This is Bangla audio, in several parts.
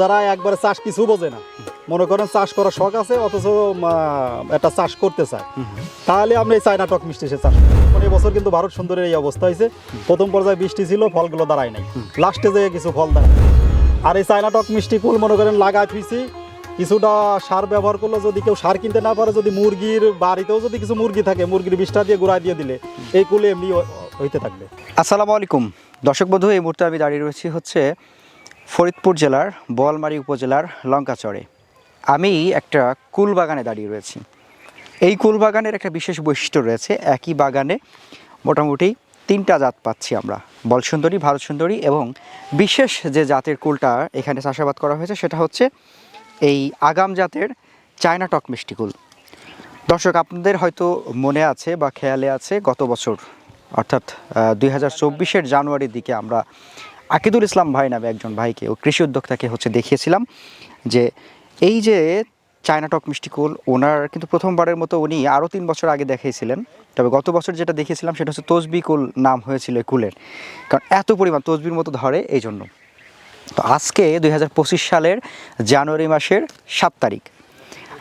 যারা একবারে চাষ কিছু বোঝে না মনে করেন চাষ করার শখ আছে অথচ একটা চাষ করতে চায়। তাহলে আমরা এই চায়না টক মিষ্টি সে চাষ। মানে এবছর কিন্তু ভারত সুন্দরের এই অবস্থা হয়েছে। প্রথম পর্যায়ে বৃষ্টি ছিল ফলগুলো দাঁড়ায় নাই। লাস্টে যেয়ে কিছু ফল দাঁড়ায় আর এই চায়না টক মিষ্টি কুল মনে করেন লাগায় থুইছি কিছুটা সার ব্যবহার করলে যদি কেউ সার কিনতে না পারে যদি মুরগির বাড়িতেও যদি কিছু মুরগি থাকে মুরগির বিষটা দিয়ে গুঁড়া দিয়ে দিলে এই কুলে এমনি হইতে থাকবে। আসসালামু আলাইকুম। দর্শক বন্ধু এই মুহূর্তে আমি দাঁড়িয়ে রয়েছি হচ্ছে ফরিদপুর জেলার, বোয়ালমারী উপজেলার লঙ্কাচরে। আমি একটা কুল বাগানে দাঁড়িয়ে রয়েছি। এই কুল বাগানের একটা বিশেষ বৈশিষ্ট্য রয়েছে। একই বাগানে মোটামুটি তিনটা জাত পাচ্ছি আমরা। বল সুন্দরী ভারত সুন্দরী এবং বিশেষ যে জাতের কুলটা এখানে চাষাবাদ করা হয়েছে সেটা হচ্ছে এই আগাম জাতের চায়না টক মিষ্টি কুল। দর্শক, আপনাদের হয়তো মনে আছে বা খেয়ালে আছে, গত বছর, অর্থাৎ দুই হাজার জানুয়ারির দিকে আমরা আকিদুল ইসলাম ভাই নামে একজন ভাইকে ও কৃষি উদ্যোক্তাকে হচ্ছে দেখিয়েছিলাম যে এই যে চায়না টক মিষ্টি কুল, ওনার কিন্তু প্রথমবারের মতো উনি আরও তিন বছর আগে দেখিয়েছিলেন। তবে গত বছর যেটা দেখিয়েছিলাম সেটা হচ্ছে তসবি কুল নাম হয়েছিল কুলের। কারণ এত পরিমাণ তসবির মতো ধরে এই জন্য তো আজকে দু হাজার পঁচিশ সালের জানুয়ারি মাসের সাত তারিখ।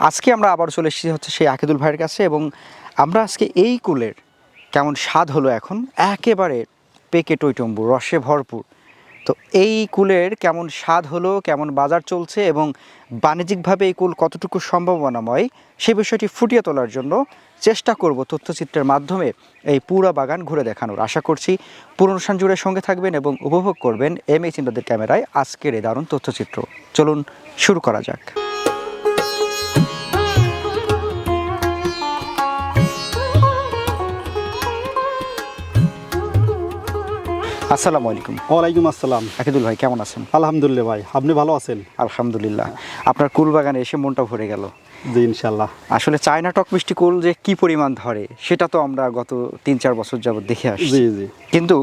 আজকে আমরা আবার চলে এসেছি হচ্ছে সেই আকিদুল ভাইয়ের কাছে এবং আমরা আজকে এই কুলের কেমন স্বাদ হলো এখন? একেবারে পেকে টইটম্বু, রসে ভরপুর। তো এই কুলের কেমন স্বাদ হলো, কেমন বাজার চলছে এবং বাণিজ্যিকভাবে এই কুল কতটুকু সম্ভাবনাময়, সে বিষয়টি ফুটিয়ে তোলার জন্য চেষ্টা করব তথ্যচিত্রের মাধ্যমে এই পুরা বাগান ঘুরে দেখানোর। আশা করছি পুরো জুড়ে সঙ্গে থাকবেন এবং উপভোগ করবেন এম এই চিন্তাদের ক্যামেরায় আজকের এই দারুণ তথ্যচিত্র। চলুন শুরু করা যাক। আসসালামু আলাইকুম। ওয়ালাইকুম আসসালাম। আকিদুল ভাই কেমন আছেন? আলহামদুলিল্লাহ ভাই আপনি ভালো আছেন? আলহামদুলিল্লাহ। আপনার কুল বাগানে এসে মনটা ভরে গেল। জি ইনশাল্লাহ আসলে চায়না টক মিষ্টি কুল যে কি পরিমাণ ধরে সেটা তো আমরা গত তিন চার বছর যাবত দেখে আসছি। জি জি। কিন্তু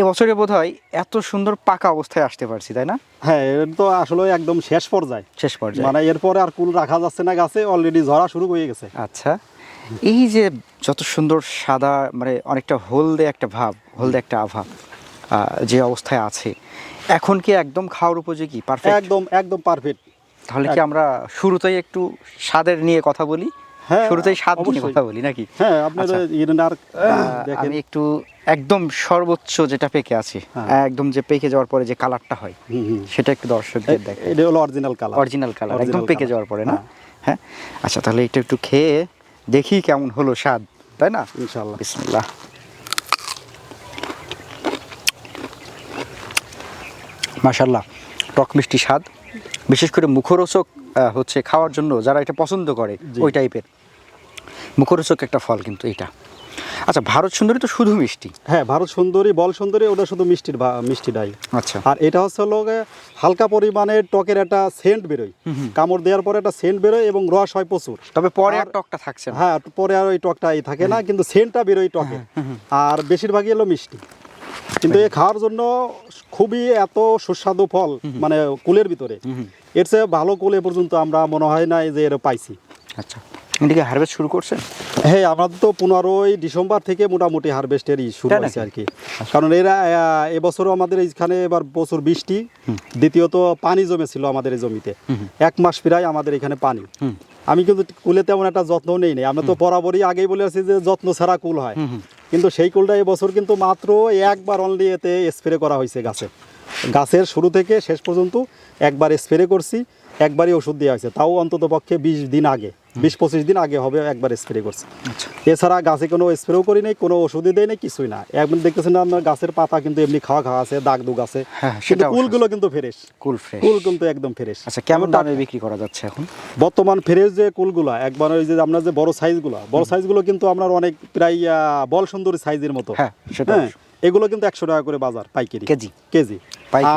এবছরে বোধ হয় এত সুন্দর পাকা অবস্থায় আসতে পারছি তাই না? হ্যাঁ তো আসলে একদম শেষ পর্যায়ে। শেষ পর্যায়ে। মানে এরপরে আর কুল রাখা যাচ্ছে না গাছে অলরেডি ঝরা শুরু হয়ে গেছে। আচ্ছা এই যে যত সুন্দর সাদা মানে অনেকটা হলদে একটা ভাব হলদে একটা আভা যে অবস্থায় আছে। এখন কি একদম খাওয়ার উপযোগী? পারফেক্ট একদম একদম পারফেক্ট তাহলে কি আমরা শুরুতেই একটু স্বাদের নিয়ে কথা বলি? হ্যাঁ, শুরুতেই স্বাদ নিয়ে কথা বলি নাকি? হ্যাঁ আপনার আচ্ছা। আমি একটু একদম সর্বোচ্চ যেটা পেকে আছে হ্যাঁ। একদম যে পেকে যাওয়ার পরে যে কালারটা হয়। সেটা একটু দর্শকদের দেখে এটা হলো অরিজিনাল কালার অরিজিনাল কালার একদম পেকে যাওয়ার পরে না? হ্যাঁ। হ্যাঁ? আচ্ছা তাহলে এটা একটু খেয়ে দেখি কেমন হলো স্বাদ তাই না? ইনশাল্লাহ বিসমিল্লাহ। মাশাল্লাহ টক মিষ্টি স্বাদ। বিশেষ করে মুখরোচক হচ্ছে খাওয়ার জন্য যারা এটা পছন্দ করে ওই টাইপের মুখরোচক একটা ফল কিন্তু এটা। আচ্ছা ভারত সুন্দরী তো শুধু মিষ্টি? হ্যাঁ ভারত সুন্দরী বল সুন্দরী ওটা শুধু মিষ্টির মিষ্টিটাই আচ্ছা। আর এটা হচ্ছে হলো হালকা পরিমাণে টকের একটা সেন্ট বেরোয়। কামড় দেওয়ার পরে একটা সেন্ট বেরোয় এবং রস হয় প্রচুর। তবে পরে আর টকটা থাকছে হ্যাঁ পরে আর ওই টকটা এই থাকে না কিন্তু সেন্টটা বেরোয় টকে। আর বেশিরভাগই এলো মিষ্টি। কিন্তু এ খাওয়ার জন্য খুবই এত সুস্বাদু ফল মানে কুলের ভিতরে। এর চেয়ে ভালো কুল এ পর্যন্ত আমরা মনে হয় না যে এর পাইছি। আচ্ছা। এদিকে হারভেস্ট শুরু করছেন? হ্যাঁ আমাদের তো পনেরোই ডিসেম্বর থেকে মোটামুটি হারভেস্টের শুরু হয়েছে আর কি কারণ এরা এবছরও আমাদের এইখানে এবার প্রচুর বৃষ্টি। দ্বিতীয়ত পানি জমেছিল আমাদের এই জমিতে। এক মাস প্রায় আমাদের এখানে পানি। আমি কিন্তু কুলে তেমন একটা যত্ন নেই নাই। আমরা তো বরাবরই আগেই বলে আছি যে যত্ন ছাড়া কুল হয়। কিন্তু সেই কুলটা এবছর কিন্তু মাত্র একবার অনলি এতে স্প্রে করা হয়েছে গাছে। গাছের শুরু থেকে শেষ পর্যন্ত একবার স্প্রে করছি। একবারই ওষুধ দেওয়া হয়েছে তাও অন্তত পক্ষে বিশ দিন আগে বিশ পঁচিশ দিন আগে হবে একবার স্প্রে করছি। আচ্ছা। এছাড়া গাছে কোনো স্প্রেও করি নাই কোনো ওষুধই দেয় নাই কিছুই না। এখন দেখতেছেন আপনার গাছের পাতা কিন্তু এমনি খাওয়া খাওয়া আছে দাগ দুগ আছে। হ্যাঁ, সেটা কুলগুলো কিন্তু ফ্রেশ কুল ফ্রেশ কুল কিন্তু একদম ফ্রেশ আচ্ছা কেমন দামে বিক্রি করা যাচ্ছে এখন? বর্তমান ফ্রেশ যে কুলগুলা একবার ওই যে আপনার যে বড় সাইজগুলো বড় সাইজগুলো কিন্তু আপনার অনেক প্রায় বল সুন্দরী সাইজের মতো। হ্যাঁ, সেটা হ্যাঁ এগুলো কিন্তু একশো টাকা করে বাজার পাইকারি। কেজি? কেজি?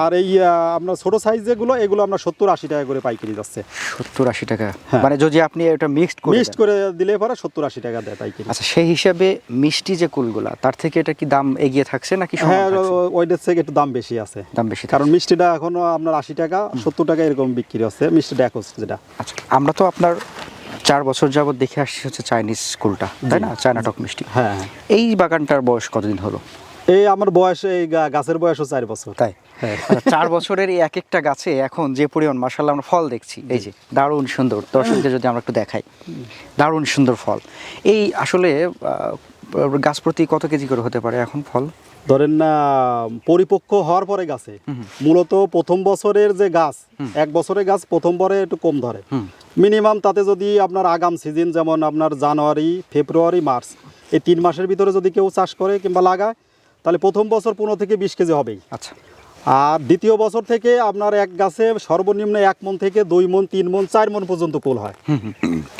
আর এই আপনার ছোট সাইজ যেগুলো এগুলো আপনার সত্তর আশি টাকা করে পাইকারি যাচ্ছে। সত্তর আশি টাকা। হ্যাঁ। মানে যদি আপনি এটা মিক্সড মিক্সড করে দিলে পরে সত্তর আশি টাকা দেয় পাইকারি। আচ্ছা সেই হিসাবে মিষ্টি যে কুলগুলা তার থেকে এটা কি দাম এগিয়ে থাকছে নাকি হ্যাঁ ওইটার থেকে একটু দাম বেশি আছে। দাম বেশি কারণ মিষ্টিটা এখনও আপনার আশি টাকা সত্তর টাকা এরকম বিক্রি হচ্ছে মিষ্টিটা একশ যেটা। আচ্ছা আমরা তো আপনার চার বছর যাবত দেখে আসছি হচ্ছে চাইনিজ স্কুলটা তাই না? চায়না টক মিষ্টি। হ্যাঁ। এই বাগানটার বয়স কতদিন হলো? এই আমার বয়স এই গাছের বয়সও চার বছর। তাই? হ্যাঁ। চার বছরের এই এক একটা গাছে এখন যে পরিমাণ মার্শাল্লাহ আমরা ফল দেখছি এই যে দারুণ সুন্দর। দর্শকদের যদি আমরা একটু দেখাই দারুণ সুন্দর ফল। এই আসলে গাছ প্রতি কত কেজি করে হতে পারে এখন ফল? ধরেন না পরিপক্ক হওয়ার পরে গাছে। মূলত প্রথম বছরের যে গাছ এক বছরের গাছ প্রথম বরে একটু কম ধরে। মিনিমাম তাতে যদি আপনার আগাম সিজন যেমন আপনার জানুয়ারি ফেব্রুয়ারি মার্চ এই তিন মাসের ভিতরে যদি কেউ চাষ করে কিংবা লাগায় তাহলে প্রথম বছর পনেরো থেকে বিশ কেজি হবেই। আচ্ছা। আর দ্বিতীয় বছর থেকে আপনার এক গাছে সর্বনিম্ন এক মন থেকে দুই মন তিন মন চার মন পর্যন্ত কুল হয়।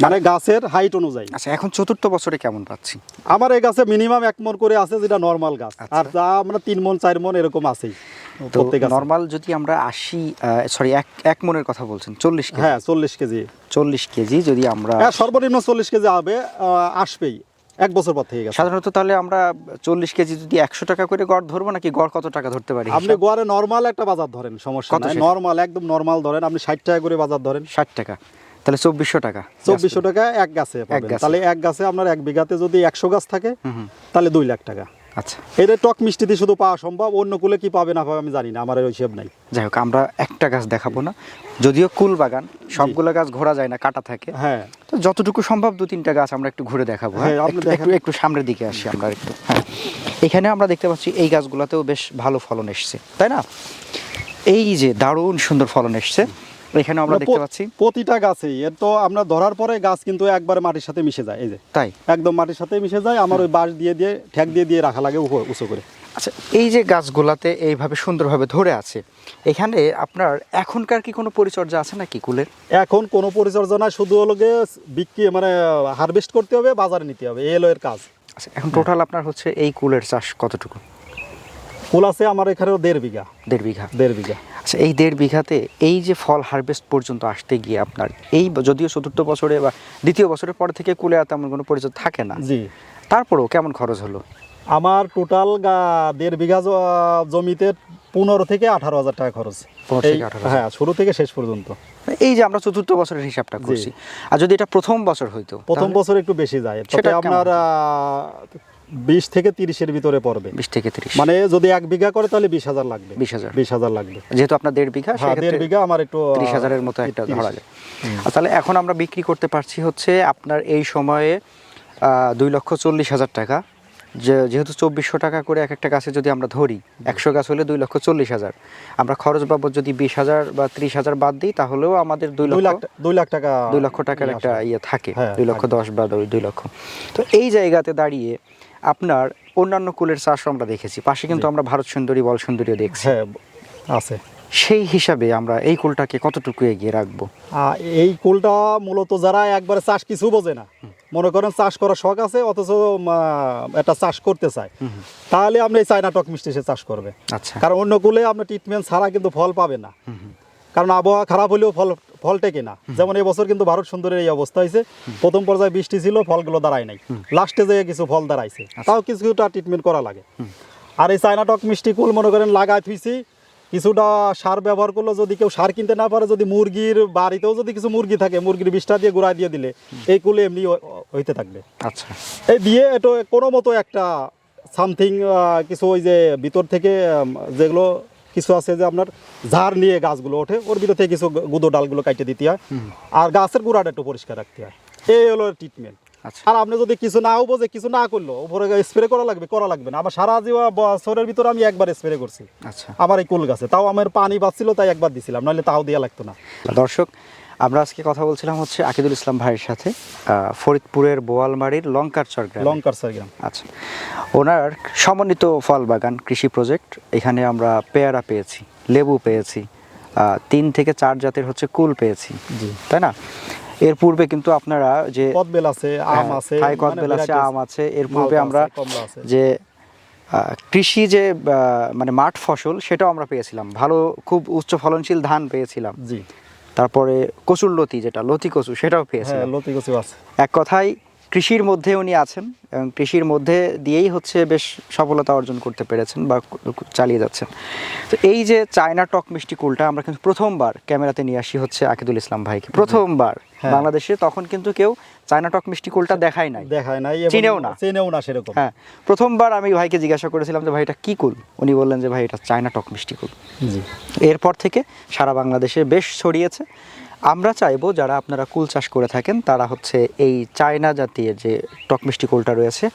মানে গাছের হাইট অনুযায়ী। আচ্ছা এখন চতুর্থ বছরে কেমন পাচ্ছি? আমার এই গাছে মিনিমাম এক মন করে আছে যেটা নর্মাল গাছ। আচ্ছা। আর যা আমরা তিন মন চার মন এরকম আছেই নর্মাল যদি আমরা আশি সরি এক এক মনের কথা বলছেন চল্লিশ হ্যাঁ চল্লিশ কেজি। চল্লিশ কেজি যদি আমরা হ্যাঁ সর্বনিম্ন চল্লিশ কেজি হবে আসবেই। এক বছর পর থেকে গেছে। সাধারণত তাহলে আমরা চল্লিশ কেজি যদি একশো টাকা করে গড় ধরবো নাকি গড় কত টাকা ধরতে পারি? আপনি গড়ে নর্মাল একটা বাজার ধরেন সমস্যা? নর্মাল একদম নর্মাল ধরেন আপনি ষাট টাকা করে বাজার ধরেন। ষাট টাকা। তাহলে চব্বিশশো টাকা। চব্বিশশো টাকা এক গাছে পাবেন। তাহলে এক গাছে আপনার এক বিঘাতে যদি একশো গাছ থাকে তাহলে দুই লাখ টাকা। আচ্ছা। এটা টক মিষ্টিতে শুধু পাওয়া সম্ভব অন্য কুলে কি পাবে না পাবে আমি জানি না আমার ওই হিসেব নাই। যাই হোক আমরা একটা গাছ দেখাবো না। যদিও কুল বাগান সবগুলো গাছ ঘোরা যায় না কাটা থাকে। হ্যাঁ। তো যতটুকু সম্ভব দু তিনটা গাছ আমরা একটু ঘুরে দেখাবো হ্যাঁ? হ্যাঁ, একটু- একটু একটু সামনের দিকে আসি আমরা একটু হ্যাঁ। এখানে আমরা দেখতে পাচ্ছি এই গাছগুলোতেও বেশ ভালো ফলন এসছে তাই না? এই যে দারুণ সুন্দর ফলন এসছে। এখানে আমরা মানে দেখতে পাচ্ছি। প্রতিটা গাছেই। এর তো আমরা ধরার পরে গাছ কিন্তু একবারে মাটির সাথে মিশে যায় এই যে। তাই? একদম মাটির সাথে মিশে যায় আমার ওই বাঁশ দিয়ে দিয়ে ঠ্যাক দিয়ে দিয়ে রাখা লাগে উঁচু করে। আচ্ছা এই যে গাছগুলাতে এইভাবে সুন্দরভাবে ধরে আছে এখানে আপনার এখনকার কি কোনো পরিচর্যা আছে নাকি কুলের? এখন কোনো পরিচর্যা না শুধু হলো বিক্রি মানে হারভেস্ট করতে হবে বাজারে নিতে হবে এই হলো এর কাজ। আচ্ছা এখন টোটাল আপনার হচ্ছে এই কুলের চাষ কতটুকু? ফুল আছে আমার এখানেও দেড় বিঘা। দেড় বিঘা। দেড় বিঘা। আচ্ছা এই দেড় বিঘাতে এই যে ফল হারভেস্ট পর্যন্ত আসতে গিয়ে আপনার এই যদিও চতুর্থ বছরে বা দ্বিতীয় বছরের পর থেকে কুলে আর তেমন কোনো পরিচয় থাকে না। জি। তারপরেও কেমন খরচ হলো? আমার টোটাল দেড় বিঘা জমিতে পনেরো থেকে আঠারো হাজার টাকা খরচ। 15 থেকে এই- 18,000 হ্যাঁ শুরু থেকে শেষ পর্যন্ত। এই যে আমরা চতুর্থ বছরের হিসাবটা করছি আর যদি এটা প্রথম বছর হইতো প্রথম বছর একটু বেশি যায়। সেটা আপনার বিশ থেকে তিরিশের ভিতরে পড়বে। বিশ থেকে তিরিশ। মানে যদি এক বিঘা করে তাহলে বিশ হাজার লাগবে। বিশ হাজার। বিশ হাজার লাগবে। যেহেতু আপনার দেড় বিঘা হ্যাঁ দেড় বিঘা আমার একটু ত্রিশ হাজারের মতো একটা ধরা যায়। তাহলে এখন আমরা বিক্রি করতে পারছি হচ্ছে আপনার এই সময়ে দুই লক্ষ চল্লিশ হাজার টাকা। যেহেতু চব্বিশশো টাকা করে এক একটা গাছে যদি আমরা ধরি একশো গাছ হলে দুই লক্ষ চল্লিশ হাজার। আমরা খরচ বাবদ যদি বিশ হাজার বা ত্রিশ হাজার বাদ দিই তাহলেও আমাদের দুই লক্ষ দুই লাখ টাকা দুই লক্ষ টাকার একটা ইয়ে থাকে। হ্যাঁ, দুই লক্ষ দশ বা দুই লক্ষ। তো এই জায়গাতে দাঁড়িয়ে আপনার অন্যান্য কুলের চাষও আমরা দেখেছি। পাশে কিন্তু আমরা ভারত সুন্দরী বল সুন্দরীও দেখছি। হ্যাঁ আছে। সেই হিসাবে আমরা এই কুলটাকে কতটুকু এগিয়ে রাখব? এই কুলটা মূলত যারা একবারে চাষ কিছু বোঝে না। মনে করেন চাষ করার শখ আছে অথচ একটা চাষ করতে চায়। তাহলে আপনি এই চায়না টক মিষ্টি সে চাষ করবে। আচ্ছা। কারণ অন্য কুলে আপনি ট্রিটমেন্ট ছাড়া কিন্তু ফল পাবে না। কারণ আবহাওয়া খারাপ হলেও ফল ফল কিনা। যেমন এবছর কিন্তু ভারত সুন্দরের এই অবস্থা হয়েছে। প্রথম পর্যায়ে বৃষ্টি ছিল ফলগুলো দাঁড়ায় নাই। লাস্টে যেয়ে কিছু ফল দাঁড়াইছে। তাও কিছুটা ট্রিটমেন্ট করা লাগে। আর এই চায়না টক মিষ্টি কুল মনে করেন লাগায় থুইছি। কিছুটা সার ব্যবহার করল যদি কেউ সার কিনতে না পারে যদি মুরগির বাড়িতেও যদি কিছু মুরগি থাকে মুরগির বিষটা দিয়ে গুঁড়া দিয়ে দিলে এই কুলে এমনি হইতে থাকবে। আচ্ছা। এই দিয়ে এটা কোনো মতো একটা সামথিং কিছু ওই যে ভিতর থেকে যেগুলো কিছু আছে যে আপনার ঝাড় নিয়ে গাছগুলো ওঠে ওর ভিতর কিছু গুঁদো ডালগুলো কাটে দিতে হয়। আর গাছের গুড়াটা একটু পরিষ্কার রাখতে হয়। এই হলো ট্রিটমেন্ট আচ্ছা। আর আপনি যদি কিছু নাও বোঝে কিছু না করল উপরে স্প্রে করা লাগবে করা লাগবে না। আমার সারা জীবন বছরের ভিতরে আমি একবার স্প্রে করছি। আচ্ছা। আমার এই কুল গাছে। তাও আমার পানি বাঁচছিল তাই একবার দিছিলাম। নাহলে তাও দেওয়া লাগতো না। দর্শক আমরা আজকে কথা বলছিলাম হচ্ছে আকিদুল ইসলাম ভাইয়ের সাথে ফরিদপুরের বোয়ালমারির লঙ্কার চরগ্রাম লঙ্কার সারগ্রাম আচ্ছা। ওনার সমন্বিত ফল বাগান কৃষি প্রজেক্ট এখানে আমরা পেয়ারা পেয়েছি লেবু পেয়েছি তিন থেকে চার জাতের হচ্ছে কুল পেয়েছি তাই না? এর পূর্বে কিন্তু আপনারা যে কদবেল আছে আম হ্যাঁ, আছে থাই মানে কদবেল আছে আম আছে এর পূর্বে আমরা। যে কৃষি যে মানে মাঠ ফসল সেটাও আমরা পেয়েছিলাম। ভালো খুব উচ্চ ফলনশীল ধান পেয়েছিলাম। জি। তারপরে কচুর লতি যেটা লতি কচু সেটাও পেয়েছে পেয়েছিলাম লতি কচু আছে। এক কথায় কৃষির মধ্যে উনি আছেন এবং কৃষির মধ্যে দিয়েই হচ্ছে বেশ সফলতা অর্জন করতে পেরেছেন বা চালিয়ে যাচ্ছেন। তো এই যে চায়না টক মিষ্টি কুলটা আমরা কিন্তু প্রথমবার ক্যামেরাতে নিয়ে আসি হচ্ছে আকিদুল ইসলাম ভাইকে। প্রথমবার হ্যাঁ। বাংলাদেশে তখন কিন্তু কেউ চায়না টক মিষ্টি কুলটা দেখায় নাই। দেখায় নাই চিনেও না। চিনেও না সেরকম। হ্যাঁ প্রথমবার আমি ভাইকে জিজ্ঞাসা করেছিলাম যে ভাই এটা কি কুল? উনি বললেন যে ভাই এটা চায়না টক মিষ্টি কুল। জি। এরপর থেকে সারা বাংলাদেশে বেশ ছড়িয়েছে। আমরা চাইব যারা আপনারা কুল চাষ করে থাকেন তারা হচ্ছে এই চায়না জাতীয় যে টক মিষ্টি কুলটা রয়েছে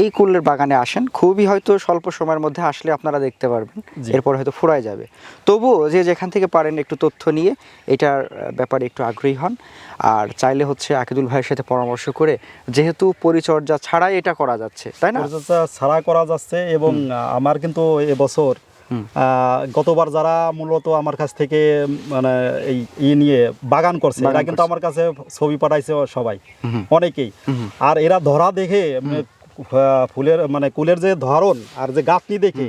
এই কুলের বাগানে আসেন। খুবই হয়তো স্বল্প সময়ের মধ্যে আসলে আপনারা দেখতে পারবেন এরপর হয়তো ফুরায় যাবে। তবুও যে যেখান থেকে পারেন একটু তথ্য নিয়ে এটার ব্যাপারে একটু আগ্রহী হন। আর চাইলে হচ্ছে আকিদুল ভাইয়ের সাথে পরামর্শ করে যেহেতু পরিচর্যা ছাড়াই এটা করা যাচ্ছে তাই না? পরিচর্যা ছাড়া করা যাচ্ছে এবং আমার কিন্তু এবছর গতবার যারা মূলত আমার কাছ থেকে মানে এই ই নিয়ে বাগান করছে এরা কিন্তু আমার কাছে ছবি পাঠাইছে সবাই অনেকেই। আর এরা ধরা দেখে মানে, ফুলের মানে কুলের যে ধরন আর যে গাছটি দেখে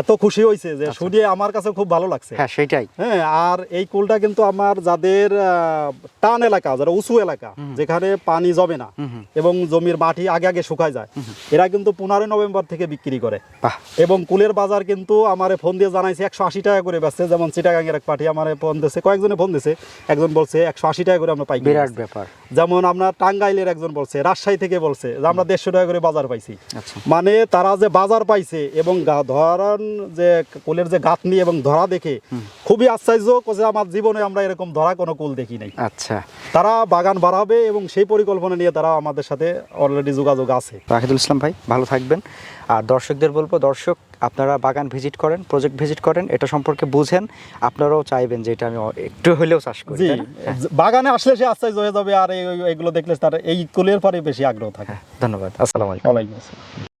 এত খুশি হয়েছে যে শুনিয়ে আমার কাছে খুব ভালো লাগছে। হ্যাঁ সেটাই। হ্যাঁ আর এই কুলটা কিন্তু আমার যাদের টান এলাকা যারা উঁচু এলাকা যেখানে পানি জমে না। এবং জমির মাটি আগে আগে শুকায় যায় এরা কিন্তু পনেরোই নভেম্বর থেকে বিক্রি করে। এবং কুলের বাজার কিন্তু আমারে ফোন দিয়ে জানাইছে একশো আশি টাকা করে বেচছে যেমন চিটাগাঙ্গের এক পার্টি আমার ফোন দিয়েছে কয়েকজনে ফোন দিয়েছে একজন বলছে একশো আশি টাকা করে আমরা পাই বিরাট ব্যাপার। যেমন আপনার টাঙ্গাইলের একজন বলছে রাজশাহী থেকে বলছে যে আমরা দেড়শো টাকা করে বাজার পাইছি। আচ্ছা। মানে তারা যে বাজার পাইছে এবং ধরান যে কুলের যে গাঁথনি এবং ধরা দেখে খুবই আশ্চর্য যে আমার জীবনে আমরা এরকম ধরা কোনো কুল দেখি নাই। আচ্ছা। তারা বাগান বাড়াবে এবং সেই পরিকল্পনা নিয়ে তারা আমাদের সাথে অলরেডি যোগাযোগ আছে। রাহিদুল ইসলাম ভাই ভালো থাকবেন। আর দর্শকদের বলব দর্শক আপনারা বাগান ভিজিট করেন প্রজেক্ট ভিজিট করেন এটা সম্পর্কে বুঝেন। আপনারাও চাইবেন যে এটা আমি একটু হলেও চাষ করি? হ্যাঁ, বাগানে আসলে সে আশ্চর্য হয়ে যাবে আর এই- এগুলো দেখলে তার এই কুলের পরে বেশি আগ্রহ থাকে। ধন্যবাদ আসসালামু আলাইকুম। ওয়ালাইকুম আসসালাম।